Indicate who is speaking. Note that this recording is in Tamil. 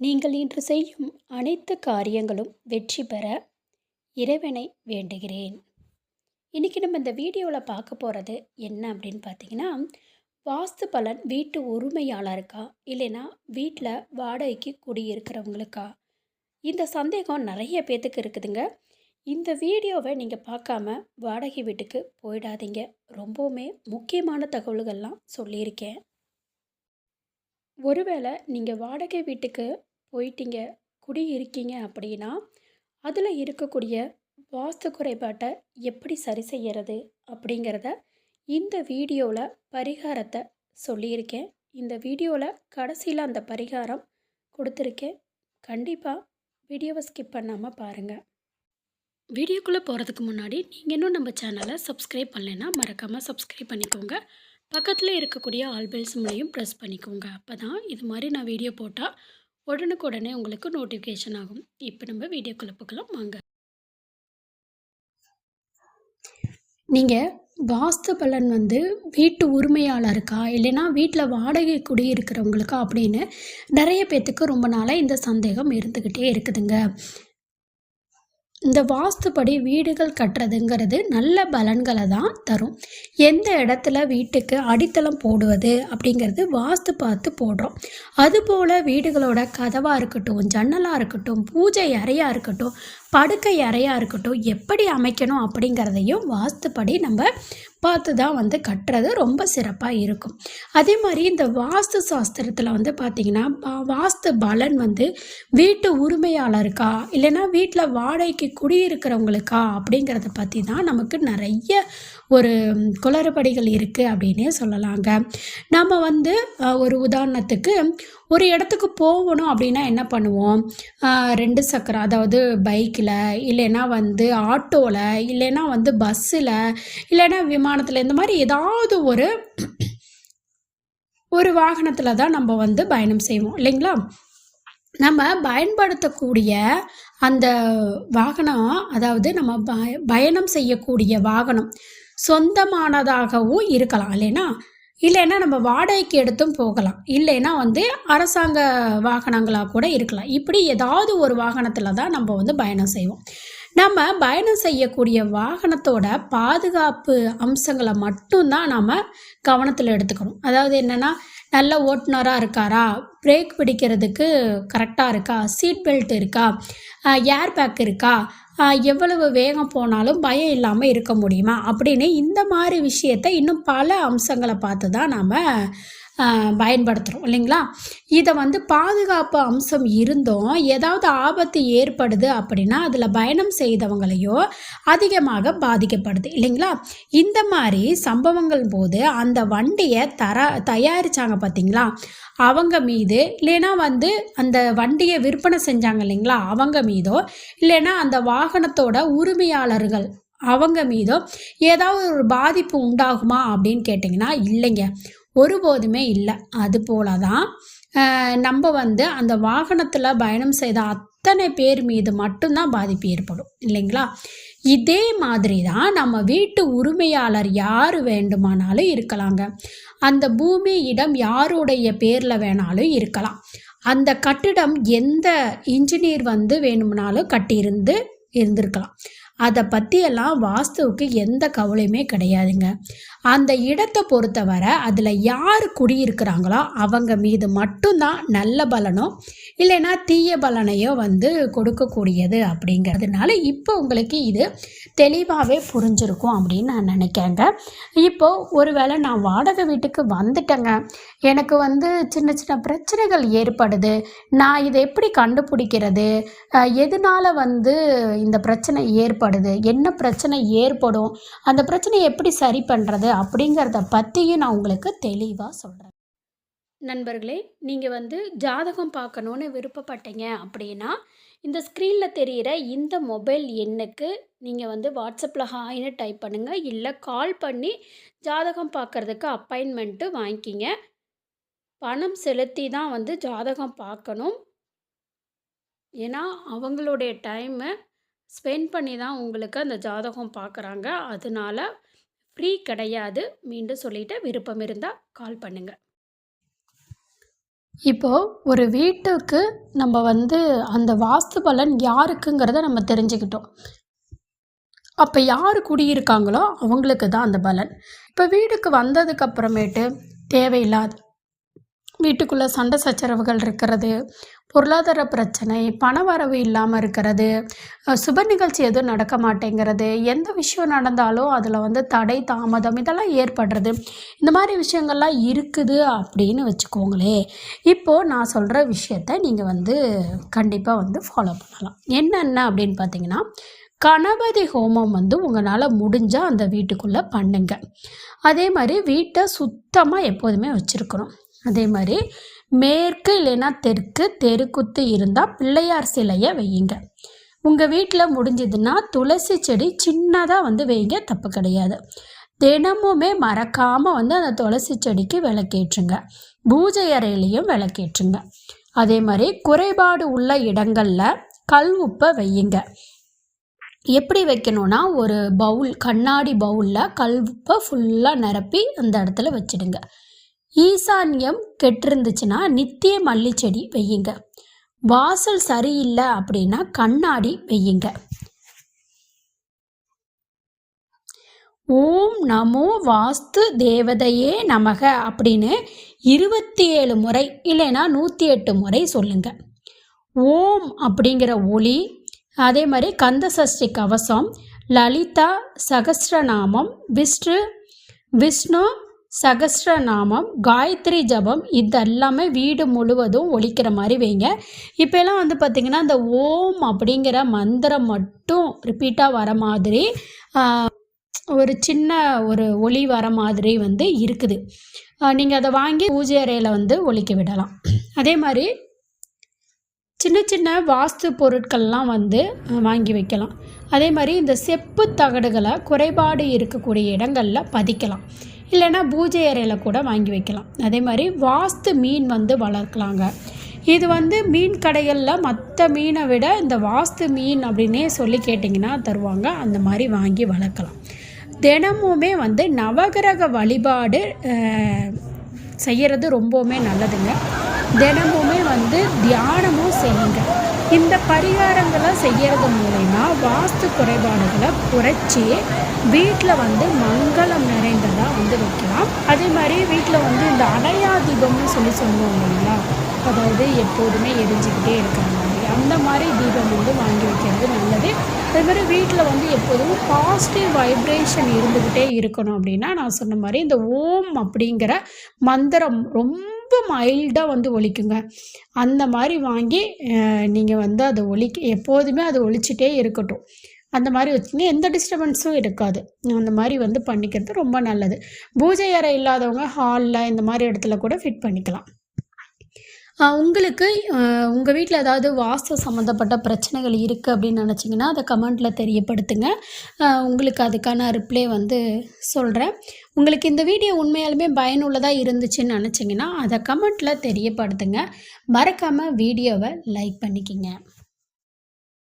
Speaker 1: நீங்கள் இன்று செய்யும் அனைத்து காரியங்களும் வெற்றி பெற இறைவனை வேண்டுகிறேன். இன்றைக்கி நம்ம இந்த வீடியோவில் பார்க்க போகிறது என்ன அப்படின்னு பார்த்தீங்கன்னா வாஸ்து பலன் வீட்டு உரிமையாளருக்கா இல்லைன்னா வீட்டில் வாடகைக்கு குடியிருக்கிறவங்களுக்கா? இந்த சந்தேகம் நிறைய பேத்துக்கு இருக்குதுங்க. இந்த வீடியோவை நீங்கள் பார்க்காம வாடகை வீட்டுக்கு போயிடாதீங்க. ரொம்பவுமே முக்கியமான தகவல்கள்லாம் சொல்லியிருக்கேன். ஒருவேளை நீங்கள் வாடகை வீட்டுக்கு போயிட்டீங்க குடி இருக்கீங்க அப்படின்னா அதில் இருக்கக்கூடிய வாஸ்து குறைபாட்டை எப்படி சரி செய்யறது அப்படிங்கிறத இந்த வீடியோவில் பரிகாரத்தை சொல்லியிருக்கேன். இந்த வீடியோவில் கடைசியில் அந்த பரிகாரம் கொடுத்துருக்கேன். கண்டிப்பாக வீடியோவை ஸ்கிப் பண்ணாமல் பாருங்கள் வீடியோக்குள்ளே போகிறதுக்கு முன்னாடி நீங்கள் இன்னும் நம்ம சேனலை சப்ஸ்கிரைப் பண்ணலைன்னா மறக்காமல் சப்ஸ்கிரைப் பண்ணிக்கோங்க. பக்கத்தில் இருக்கக்கூடிய ஆல்பெல் சிம்லையும் ப்ரெஸ் பண்ணிக்கோங்க. அப்போ தான் இது மாதிரி நான் வீடியோ போட்டால் உடனுக்குடனே உங்களுக்கு நோட்டிஃபிகேஷன் ஆகும். இப்போ நம்ம வீடியோ போகலாம். வாங்க. நீங்கள் வாஸ்து பலன் வந்து வீட்டு உரிமையாளருக்கா இல்லைன்னா வீட்டில் வாடகை குடி இருக்கிறவங்களுக்கா அப்படின்னு நிறைய பேர்த்துக்கு ரொம்ப நாளாக இந்த சந்தேகம் இருந்துக்கிட்டே இருக்குதுங்க. இந்த வாஸ்துப்படி வீடுகள் கட்டுறதுங்கிறது நல்ல பலன்களை தான் தரும். எந்த இடத்துல வீட்டுக்கு அடித்தளம் போடுவது அப்படிங்கிறது வாஸ்து பார்த்து போடுறோம். அதுபோல் வீடுகளோட கதவாக இருக்கட்டும் ஜன்னலாக இருக்கட்டும் பூஜை அறையாக இருக்கட்டும் படுக்கை அறையாக இருக்கட்டும் எப்படி அமைக்கணும் அப்படிங்கிறதையும் வாஸ்துப்படி நம்ம பார்த்து தான் வந்து கட்டுறது ரொம்ப சிறப்பாக இருக்கும். அதே மாதிரி இந்த வாஸ்து சாஸ்திரத்தில் வந்து பார்த்திங்கன்னா வாஸ்து பலன் வந்து வீட்டு உரிமையாளருக்கா இல்லைன்னா வீட்டில் வாடகைக்கு குடியிருக்கிறவங்களுக்கா அப்படிங்கிறத பற்றி தான் நமக்கு நிறைய ஒரு குளறுபடிகள் இருக்குது அப்படின்னே சொல்லலாங்க. நம்ம வந்து ஒரு உதாரணத்துக்கு ஒரு இடத்துக்கு போகணும் அப்படின்னா என்ன பண்ணுவோம்? ரெண்டு சக்கரம் அதாவது பைக்கில் இல்லைன்னா வந்து ஆட்டோவில் இல்லைன்னா வந்து பஸ்ஸில் இல்லைன்னா விமானத்தில் இந்த மாதிரி ஏதாவது ஒரு ஒரு வாகனத்தில் தான் நம்ம வந்து பயணம் செய்வோம் இல்லைங்களா? நம்ம பயன்படுத்தக்கூடிய அந்த வாகனம் அதாவது நம்ம பய பயணம் செய்யக்கூடிய வாகனம் சொந்தமானதாகவும் இருக்கலாம் இல்லைன்னா? இல்லைன்னா நம்ம வாடகைக்கு எடுத்தும் போகலாம். இல்லைன்னா வந்து அரசாங்க வாகனங்களாக கூட இருக்கலாம். இப்படி ஏதாவது ஒரு வாகனத்தில் தான் நம்ம வந்து பயணம் செய்வோம். நம்ம பயணம் செய்யக்கூடிய வாகனத்தோட பாதுகாப்பு அம்சங்களை மட்டும்தான் நாம் கவனத்தில் எடுத்துக்கணும். அதாவது என்னென்னா நல்ல ஓட்டுநராக இருக்காரா? பிரேக் பிடிக்கிறதுக்கு கரெக்டாக இருக்கா? சீட் பெல்ட் இருக்கா? ஏர் பேக் இருக்கா? எவ்வளவு வேகம் போனாலும் பயம் இல்லாமல் இருக்க முடியுமா? அப்படின்னு இந்த மாதிரி விஷயத்த இன்னும் பல அம்சங்களை பார்த்து தான் நாம் பயன்படுத்துகிறோம் இல்லைங்களா? இதை வந்து பாதுகாப்பு அம்சம் இருந்தும் ஏதாவது ஆபத்து ஏற்படுது அப்படின்னா அதில் பயணம் செய்தவங்களையோ அதிகமாக பாதிக்கப்படுது இல்லைங்களா? இந்த மாதிரி சம்பவங்கள் போது அந்த வண்டியை தர தயாரித்தாங்க பார்த்தீங்களா அவங்க மீது இல்லைன்னா வந்து அந்த வண்டியை விற்பனை செஞ்சாங்க இல்லைங்களா? அவங்க மீதோ இல்லைன்னா அந்த வாகனத்தோட உரிமையாளர்கள் அவங்க மீதோ ஏதாவது ஒரு பாதிப்பு உண்டாகுமா அப்படின்னு கேட்டிங்கன்னா இல்லைங்க. ஒருபோதுமே இல்லை. அது போல தான் நம்ம வந்து அந்த வாகனத்தில் பயணம் செய்த அத்தனை பேர் மீது மட்டும்தான் பாதிப்பு ஏற்படும். இல்லைங்களா? இதே மாதிரி தான் நம்ம வீட்டு உரிமையாளர் யார் வேண்டுமானாலும் இருக்கலாங்க. அந்த பூமி இடம் யாருடைய பேரில் வேணாலும் இருக்கலாம். அந்த கட்டிடம் எந்த இன்ஜினியர் வந்து வேணும்னாலும் கட்டியிருந்து இருந்திருக்கலாம். அதை பற்றியெல்லாம் வாஸ்துவுக்கு எந்த கவலையுமே கிடையாதுங்க. அந்த இடத்தை பொறுத்தவரை அதில் யார் குடியிருக்கிறாங்களோ அவங்க மீது மட்டும்தான் நல்ல பலனோ இல்லைன்னா தீய பலனையோ வந்து கொடுக்கக்கூடியது அப்படிங்கிறதுனால இப்போ உங்களுக்கு இது தெளிவாகவே புரிஞ்சிருக்கும் அப்படின்னு நான் நினைக்கிறேங்க. இப்போது ஒருவேளை நான் வாடகை வீட்டுக்கு வந்துட்டேங்க. எனக்கு வந்து சின்ன சின்ன பிரச்சனைகள் ஏற்படுது. நான் இதை எப்படி கண்டுபிடிக்கிறது? எதனால் வந்து இந்த பிரச்சனை ஏற்படுது? என்ன பிரச்சனை ஏற்படும் அந்த பிரச்சனையை எப்படி சரி பண்ணுறது அப்படிங்கிறத பற்றியும் நான் உங்களுக்கு தெளிவாக சொல்கிறேன் நண்பர்களே நீங்கள் வந்து ஜாதகம் பார்க்கணுன்னு விருப்பப்பட்டீங்க அப்படின்னா இந்த ஸ்க்ரீனில் தெரிகிற இந்த மொபைல் எண்ணுக்கு நீங்கள் வந்து வாட்ஸ்அப்பில் ஹாய்னு டைப் பண்ணுங்கள் இல்லை கால் பண்ணி ஜாதகம் பார்க்குறதுக்கு அப்பாயின்மெண்ட்டு வாங்கிக்கிங்க. பணம் செலுத்தி தான் வந்து ஜாதகம் பார்க்கணும். ஏன்னா அவங்களுடைய டைமை ஸ்பெண்ட் பண்ணி தான் உங்களுக்கு அந்த ஜாதகம் பார்க்குறாங்க. அதனால ஃப்ரீ கிடையாது மீண்டும் சொல்லிவிட்டு விருப்பம் இருந்தால் கால் பண்ணுங்கள் இப்போது ஒரு வீட்டுக்கு நம்ம வந்து அந்த வாஸ்து பலன் யாருக்குங்கிறத நம்ம தெரிஞ்சுக்கிட்டோம். அப்போ யார் குடியிருக்காங்களோ அவங்களுக்கு தான் அந்த பலன். இப்போ வீடுக்கு வந்ததுக்கு அப்புறமேட்டு தேவையில்லாத வீட்டுக்குள்ளே சண்டை சச்சரவுகள் இருக்கிறது பொருளாதார பிரச்சனை பண வரவு இல்லாமல் இருக்கிறது சுப நிகழ்ச்சி எதுவும் நடக்க மாட்டேங்கிறது எந்த விஷயம் நடந்தாலும் அதில் வந்து தடை தாமதம் இதெல்லாம் ஏற்படுறது. இந்த மாதிரி விஷயங்கள்லாம் இருக்குது அப்படின்னு வச்சுக்கோங்களே. இப்போது நான் சொல்கிற விஷயத்த நீங்கள் வந்து கண்டிப்பாக வந்து ஃபாலோ பண்ணலாம். என்னென்ன அப்படின்னு பார்த்தீங்கன்னா கணபதி ஹோமம் வந்து உங்களால் முடிஞ்சால் அந்த வீட்டுக்குள்ளே பண்ணுங்க. அதே மாதிரி வீட்டை சுத்தமாக எப்போதுமே வச்சுருக்கணும். அதே மாதிரி மேற்கு இல்லைன்னா தெற்கு தெருக்குத்து இருந்தால் பிள்ளையார் சிலையை வையுங்க. உங்கள் வீட்டில் முடிஞ்சதுன்னா துளசி செடி சின்னதாக வந்து வைங்க தப்பு கிடையாது. தினமுமே மறக்காமல் வந்து அந்த துளசி செடிக்கு விளக்கேற்றுங்க. பூஜை அறையிலையும் விளக்கேற்றுங்க. அதே மாதிரி குறைபாடு உள்ள இடங்களில் கல் உப்பை வையுங்க. எப்படி வைக்கணும்னா ஒரு பவுல் கண்ணாடி பவுலில் கல் உப்பை ஃபுல்லாக நிரப்பி அந்த இடத்துல வச்சிடுங்க. ஈசான்யம் கெட்டிருந்துச்சுன்னா நித்திய மல்லி செடி வையுங்க. வாசல் சரியில்லை அப்படின்னா கண்ணாடி வையுங்க. ஓம் நமோ வாஸ்து தேவதையே நமக அப்படின்னு இருபத்தி ஏழு முறை இல்லைன்னா நூற்றி எட்டு முறை சொல்லுங்க. ஓம் அப்படிங்கிற ஒளி அதே மாதிரி கந்த சஷ்டி கவசம் லலிதா சகசிரநாமம் விஷ்ணு விஷ்ணு சகஸ்ரநாமம் காயத்ரி ஜபம் இதெல்லாமே வீடு முழுவதும் ஒழிக்கிற மாதிரி வைங்க. இப்போல்லாம் வந்து பார்த்திங்கன்னா இந்த ஓம் அப்படிங்கிற மந்திரம் மட்டும் ரிப்பீட்டாக வர மாதிரி ஒரு சின்ன ஒரு ஒளி வர மாதிரி வந்து இருக்குது. நீங்கள் அதை வாங்கி பூஜை அறையில் வந்து ஒழிக்க விடலாம். அதே மாதிரி சின்ன சின்ன வாஸ்து பொருட்கள்லாம் வந்து வாங்கி வைக்கலாம். அதே மாதிரி இந்த செப்பு தகடுகளை குறைபாடு இருக்கக்கூடிய இடங்களில் பதிக்கலாம். இல்லைன்னா பூஜை அறையில் கூட வாங்கி வைக்கலாம். அதே மாதிரி வாஸ்து மீன் வந்து வளர்க்கலாங்க. இது வந்து மீன் கடைகளில் மற்ற மீனை விட இந்த வாஸ்து மீன் அப்படின்னே சொல்லி கேட்டிங்கன்னா தருவாங்க. அந்த மாதிரி வாங்கி வளர்க்கலாம். தினமுமே வந்து நவகிரக வழிபாடு செய்கிறது ரொம்பவுமே நல்லதுங்க. தினமுமே வந்து தியானமும் செய்யுங்க. இந்த பரிகாரங்களை செய்யறது மூலயமா வாஸ்து குறைபாடுகளை குறைச்சி வீட்டில் வந்து மங்களம் நிறைந்ததாக வந்து வைக்கலாம். அதே மாதிரி வீட்டில் வந்து இந்த அடையா தீபம்னு சொல்லி சொல்லுவோம் இல்லைங்களா? அதாவது எப்போதுமே எரிஞ்சுக்கிட்டே இருக்கிற மாதிரி. அந்த மாதிரி தீபம் வந்து வாங்கி வைக்கிறது நல்லது. அதே மாதிரி வீட்டில் வந்து எப்போதும் பாசிட்டிவ் வைப்ரேஷன் இருந்துக்கிட்டே இருக்கணும் அப்படின்னா நான் சொன்ன மாதிரி இந்த ஓம் அப்படிங்கிற மந்திரம் ரொம்ப ரொம்ப மைல்டாக வந்து ஒழிக்குங்க அந்த மாதிரி வாங்கி நீங்கள் வந்து அதை ஒழிக்க எப்போதுமே அது ஒழிச்சிட்டே இருக்கட்டும். அந்த மாதிரி வச்சுங்க எந்த டிஸ்டர்பன்ஸும் இருக்காது. அந்த மாதிரி வந்து பண்ணிக்கிறது ரொம்ப நல்லது. பூஜை அறை இல்லாதவங்க ஹாலில் இந்த மாதிரி இடத்துல கூட ஃபிட் பண்ணிக்கலாம். உங்களுக்கு உங்கள் வீட்டில் ஏதாவது வாஸ்து சம்மந்தப்பட்ட பிரச்சனைகள் இருக்குது அப்படின்னு நினச்சிங்கன்னா அதை கமெண்ட்டில் தெரியப்படுத்துங்க. உங்களுக்கு அதுக்கான ரிப்ளை வந்து சொல்கிறேன் உங்களுக்கு இந்த வீடியோ உண்மையாலுமே பயனுள்ளதாக இருந்துச்சுன்னு நினச்சிங்கன்னா அதை கமெண்ட்டில் தெரியப்படுத்துங்க. மறக்காமல் வீடியோவை லைக் பண்ணிக்கிங்க.